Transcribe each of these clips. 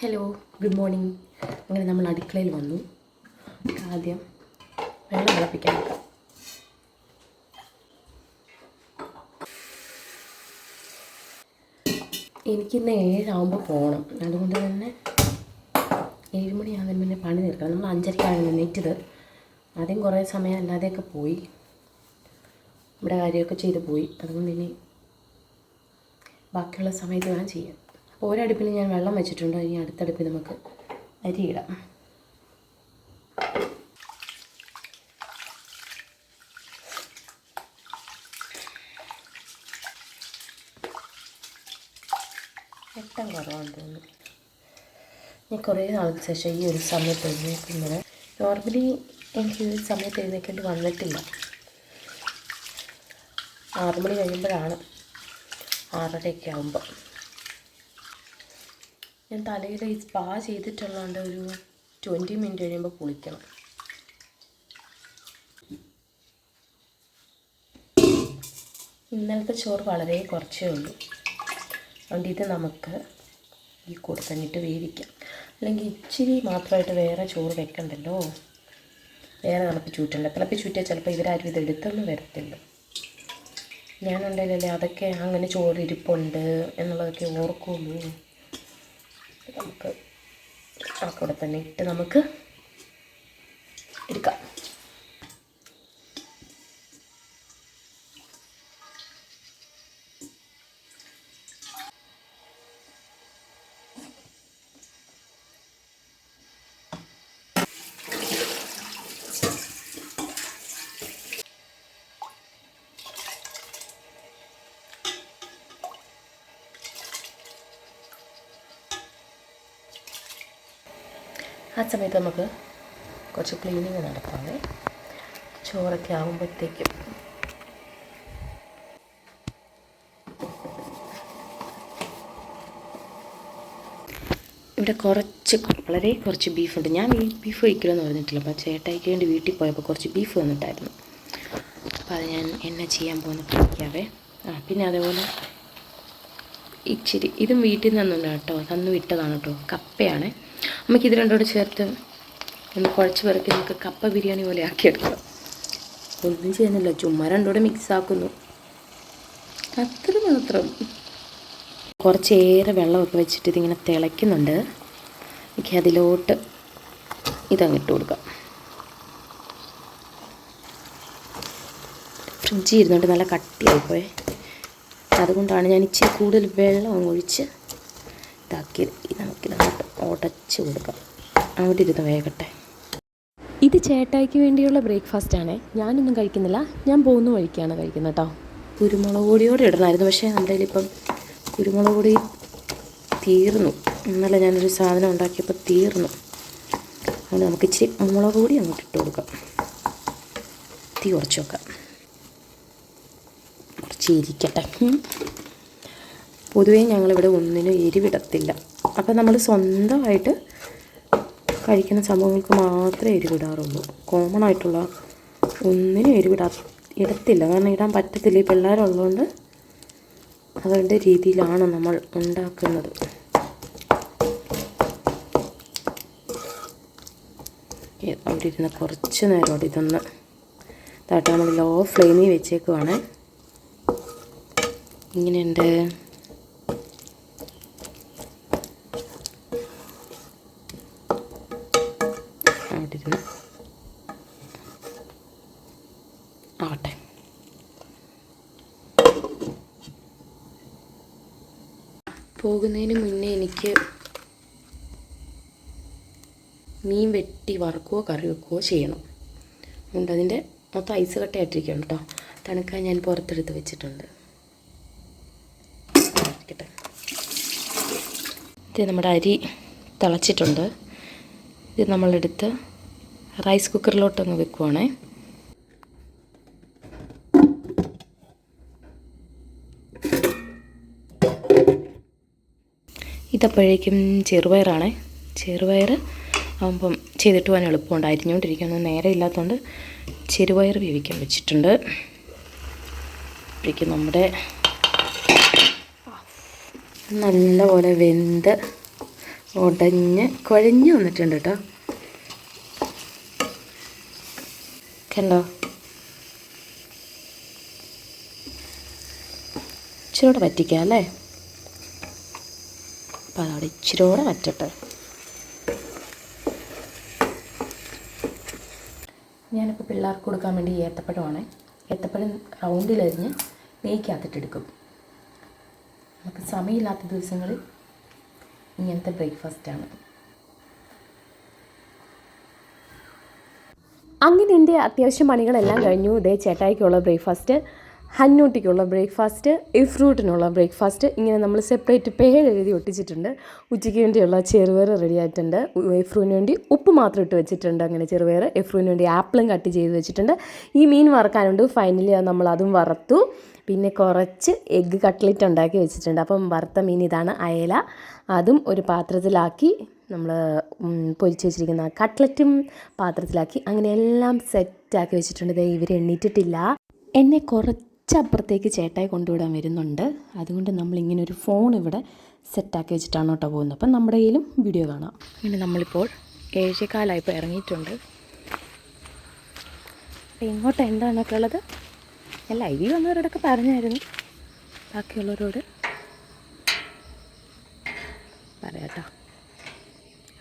Hello good morning അങ്ങനെ നമ്മൾ അടുക്കളയിൽ വന്നു. ആദ്യം വെള്ളം തിളപ്പിക്കാൻ നോക്കാം എനിക്കിന്ന് ഏഴാവുമ്പോൾ പോകണം അതുകൊണ്ട് തന്നെ ഏഴ് പിന്നെ പണി തീർക്കണം. നമ്മൾ അഞ്ചരയ്ക്കാണ് നിന്നിട്ടത് ആദ്യം കുറേ സമയം അല്ലാതെയൊക്കെ പോയി. ഇവിടെ കാര്യമൊക്കെ ചെയ്ത് പോയി. അതുകൊണ്ട് ഇനി ബാക്കിയുള്ള സമയത്ത് ഞാൻ അപ്പോൾ ഒരടുപ്പിൽ ഞാൻ വെള്ളം വെച്ചിട്ടുണ്ട്. ഇനി അടുത്ത അടുപ്പിൽ നമുക്ക് അരി ഇടാം വെട്ടം കുറവാണ് തോന്നുന്നു. ഞാൻ കുറേ നാൾക്ക് ശേഷം ഈ ഒരു സമയത്ത് എഴുന്നേൽക്കുന്നത് നോർമലി എനിക്ക് ഈ സമയത്ത് എഴുന്നേൽക്കേണ്ടി വന്നിട്ടില്ല. ആറ് മണി കഴിയുമ്പോഴാണ് ആറരയൊക്കെ ആകുമ്പോൾ ഞാൻ തലയിൽ ഈ സ്പാ ചെയ്തിട്ടുള്ളതുകൊണ്ട് ഒരു ട്വന്റി മിനിറ്റ് കഴിയുമ്പോൾ കുളിക്കണം. ഇന്നലത്തെ ചോറ് വളരെ കുറച്ചേ ഉള്ളൂ. അതുകൊണ്ട് ഇത് നമുക്ക് ഈ കൂടെ വേവിക്കാം. അല്ലെങ്കിൽ ഇച്ചിരി മാത്രമായിട്ട് വേറെ ചോറ് വെക്കണ്ടല്ലോ. വേറെ തിളപ്പിച്ച് ചൂറ്റണ്ട? തിളപ്പിച്ച് ചൂറ്റിയാൽ ചിലപ്പോൾ ഇവരാരും ഇത് എടുത്തൊന്നും വരത്തില്ല. ഞാനുണ്ടല്ലേ അതൊക്കെ അങ്ങനെ ചോറ് ഇരിപ്പുണ്ട് എന്നുള്ളതൊക്കെ ഓർക്കുള്ളൂ. നമുക്ക് ആ കൂടെ തന്നെ ഇട്ട് നമുക്ക് എടുക്കാം. ആ സമയത്ത് നമുക്ക് കുറച്ച് ക്ലീനിങ് നടത്താമേ ചോറൊക്കെ ആകുമ്പോഴത്തേക്കും ഇവിടെ കുറച്ച് വളരെ കുറച്ച് ബീഫുണ്ട് ഞാൻ ഈ ബീഫ് കഴിക്കില്ലെന്ന് പറഞ്ഞിട്ടില്ല. അപ്പോൾ ചേട്ടായിക്ക് വേണ്ടി വീട്ടിൽ പോയപ്പോൾ കുറച്ച് ബീഫ് വന്നിട്ടായിരുന്നു. അപ്പോൾ അത് ഞാൻ എന്നെ ചെയ്യാൻ പോകുന്ന കഴിക്കാവേ ആ പിന്നെ അതേപോലെ ഇച്ചിരി ഇതും വീട്ടിൽ നിന്നൊന്നുമില്ല കേട്ടോ. തന്നു വിട്ടതാണ് കേട്ടോ. കപ്പയാണ്. നമുക്ക് ഇത് രണ്ടോട് ചേർത്ത് ഒന്ന് കുഴച്ച് പിറക്കി നമുക്ക് കപ്പ ബിരിയാണി പോലെ ആക്കിയെടുക്കാം. ഒന്നും ചെയ്യുന്നില്ല ചുമ്മാ രണ്ടോടെ മിക്സ് ആക്കുന്നു. അത്ര മാത്രം. കുറച്ചേറെ വെള്ളമൊക്കെ വെച്ചിട്ട് ഇതിങ്ങനെ തിളയ്ക്കുന്നുണ്ട്. എനിക്ക് അതിലോട്ട് ഇതങ്ങിട്ട് കൊടുക്കാം. ഫ്രിഡ്ജിൽ ഇരുന്നുകൊണ്ട് നല്ല കട്ടിയായിപ്പോയി. അതുകൊണ്ടാണ് ഞാൻ ഇച്ചിരി കൂടുതൽ വെള്ളം ഒഴിച്ച് ഇതാക്കിയത് ഇത് നമുക്കിതങ്ങോട്ട് ഉടച്ച് കൊടുക്കാം. അവിടെ ഇരുന്ന് വേകട്ടെ ഇത് ചേട്ടായിക്ക് വേണ്ടിയുള്ള ബ്രേക്ക്ഫാസ്റ്റ് ആണ്. ഞാനൊന്നും കഴിക്കുന്നില്ല. ഞാൻ പോകുന്ന വഴിക്കാണ് കഴിക്കുന്നത് കേട്ടോ കുരുമുളക് പൊടിയോടെ ഇടണമായിരുന്നു പക്ഷേ നമ്മുടെ കയ്യിലിപ്പം കുരുമുളക് പൊടി തീർന്നു. ഇന്നലെ ഞാനൊരു സാധനം ഉണ്ടാക്കിയപ്പോൾ തീർന്നു. അതുകൊണ്ട് നമുക്ക് ഇച്ചിരി മുളക് പൊടി അങ്ങോട്ട് ഇട്ട് കൊടുക്കാം. തീ കുറച്ച് വെക്കാം. കുറച്ച് ഇരിക്കട്ടെ. പൊതുവേ ഞങ്ങളിവിടെ ഒന്നിനും എരിവിടത്തില്ല. അപ്പം നമ്മൾ സ്വന്തമായിട്ട് കഴിക്കുന്ന സംഭവങ്ങൾക്ക് മാത്രമേ എരിവിടാറുള്ളൂ. കോമൺ ആയിട്ടുള്ള ഒന്നിനും എരിവിടാ ഇടത്തില്ല. കാരണം ഇടാൻ പറ്റത്തില്ല. ഈ പിള്ളേരുള്ളതുകൊണ്ട് അവരുടെ രീതിയിലാണ് നമ്മൾ ഉണ്ടാക്കുന്നത്. അവിടെ ഇരുന്ന് കുറച്ച് നേരം അവിടെ ഇതൊന്ന് ഇതായിട്ട് നമ്മൾ ലോ ഫ്ലെയിമിൽ വെച്ചേക്കുവാണ്. ഇങ്ങനെയുണ്ട് അവിടെ ഇരുന്ന് ആവട്ടെ പോകുന്നതിന് മുന്നേ എനിക്ക് മീൻ വെട്ടി വറുക്കുകയോ കറി വെക്കുകയോ ചെയ്യണം. അതുകൊണ്ട് അതിന്റെ മൊത്തം ഐസ് കട്ടയായിട്ടിരിക്കണം കേട്ടോ. തണുക്കാൻ ഞാൻ പുറത്തെടുത്ത് വെച്ചിട്ടുണ്ട്. ഇത് നമ്മുടെ അരി തിളച്ചിട്ടുണ്ട്. ഇത് നമ്മളെടുത്ത് റൈസ് കുക്കറിലോട്ടൊന്ന് വെക്കുവാണേ. ഇതപ്പോഴേക്കും ചെറുപയറാണേ. ചെറുപയർ ആകുമ്പം ചെയ്തിട്ട് പോകാൻ എളുപ്പമുണ്ട്. അരിഞ്ഞുകൊണ്ടിരിക്കുന്നത് നേരെ ഇല്ലാത്തതുകൊണ്ട് ചെറുപയർ വേവിക്കാൻ വെച്ചിട്ടുണ്ട്. അപ്പോഴേക്കും നമ്മുടെ നല്ലപോലെ വെന്ത് ഉടഞ്ഞ് കുഴഞ്ഞ് വന്നിട്ടുണ്ട് കേട്ടോ കണ്ടോ? ഇച്ചിരൂടെ പറ്റിക്കാം അല്ലേ? അപ്പം അതവിടെ ഇച്ചിരിയോടെ വറ്റട്ടെ. ഞാനിപ്പോൾ പിള്ളേർക്ക് കൊടുക്കാൻ വേണ്ടി ഏത്തപ്പഴമാണ്. ഏത്തപ്പഴം റൗണ്ടിലരിഞ്ഞ് നെയ്ക്കകത്തിട്ടെടുക്കും നമുക്ക് സമയമില്ലാത്ത ദിവസങ്ങളിൽ ഇങ്ങനത്തെ ബ്രേക്ക്ഫാസ്റ്റാണ് അങ്ങനെ എന്റെ അത്യാവശ്യം പണികളെല്ലാം കഴിഞ്ഞു. ഇതേ ചേട്ടായിക്കുള്ള ബ്രേക്ക്ഫാസ്റ്റ് ഹന്നൂട്ടിക്കുള്ള ബ്രേക്ക്ഫാസ്റ്റ് ഇഫ്രൂട്ടിനുള്ള ബ്രേക്ക്ഫാസ്റ്റ് ഇങ്ങനെ നമ്മൾ സെപ്പറേറ്റ് പേര് എഴുതി ഒട്ടിച്ചിട്ടുണ്ട്. ഉച്ചയ്ക്ക് വേണ്ടിയുള്ള ചെറുപയർ റെഡി ആയിട്ടുണ്ട്. എഫ്രൂവിന് വേണ്ടി ഉപ്പ് മാത്രം ഇട്ട് വെച്ചിട്ടുണ്ട്. അങ്ങനെ ചെറുപയർ എഫ്രൂവിന് വേണ്ടി ആപ്പിളും കട്ട് ചെയ്ത് വെച്ചിട്ടുണ്ട്. ഈ മീൻ വറക്കാനുണ്ട്. ഫൈനലി നമ്മൾ അതും വറുത്തു. പിന്നെ കുറച്ച് എഗ്ഗ് കട്ട്ലറ്റ് ഉണ്ടാക്കി വെച്ചിട്ടുണ്ട്. അപ്പം വറുത്ത മീൻ ഇതാണ് അയല. അതും ഒരു പാത്രത്തിലാക്കി നമ്മൾ പൊരിച്ച് വെച്ചിരിക്കുന്ന കട്ട്ലറ്റും പാത്രത്തിലാക്കി. അങ്ങനെ എല്ലാം സെറ്റാക്കി വെച്ചിട്ടുണ്ട്. ഇവർ എണ്ണീറ്റിട്ടില്ല. എന്നെ കുറച്ചപ്പുറത്തേക്ക് ചേട്ടായി കൊണ്ടുവിടാൻ വരുന്നുണ്ട്. അതുകൊണ്ട് നമ്മളിങ്ങനെ ഒരു ഫോൺ ഇവിടെ സെറ്റാക്കി വെച്ചിട്ടാണ് കേട്ടോ പോകുന്നത്. അപ്പം നമ്മുടെ കയ്യിലും വീഡിയോ കാണാം. അങ്ങനെ നമ്മളിപ്പോൾ ഏഴേക്കാലായപ്പോൾ ഇറങ്ങിയിട്ടുണ്ട്. അപ്പോൾ ഇങ്ങോട്ട് എന്താണൊക്കെ ഉള്ളത്? ഞാൻ ലൈവിൽ വന്നവരോടൊക്കെ പറഞ്ഞായിരുന്നു. ബാക്കിയുള്ളവരോട് പറയാട്ടോ.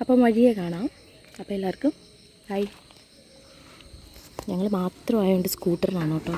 അപ്പം വഴിയെ കാണാം. അപ്പോൾ എല്ലാവർക്കും ഹായ് ഞങ്ങൾ മാത്രമായതുകൊണ്ട് സ്കൂട്ടറിനാണ് കേട്ടോ.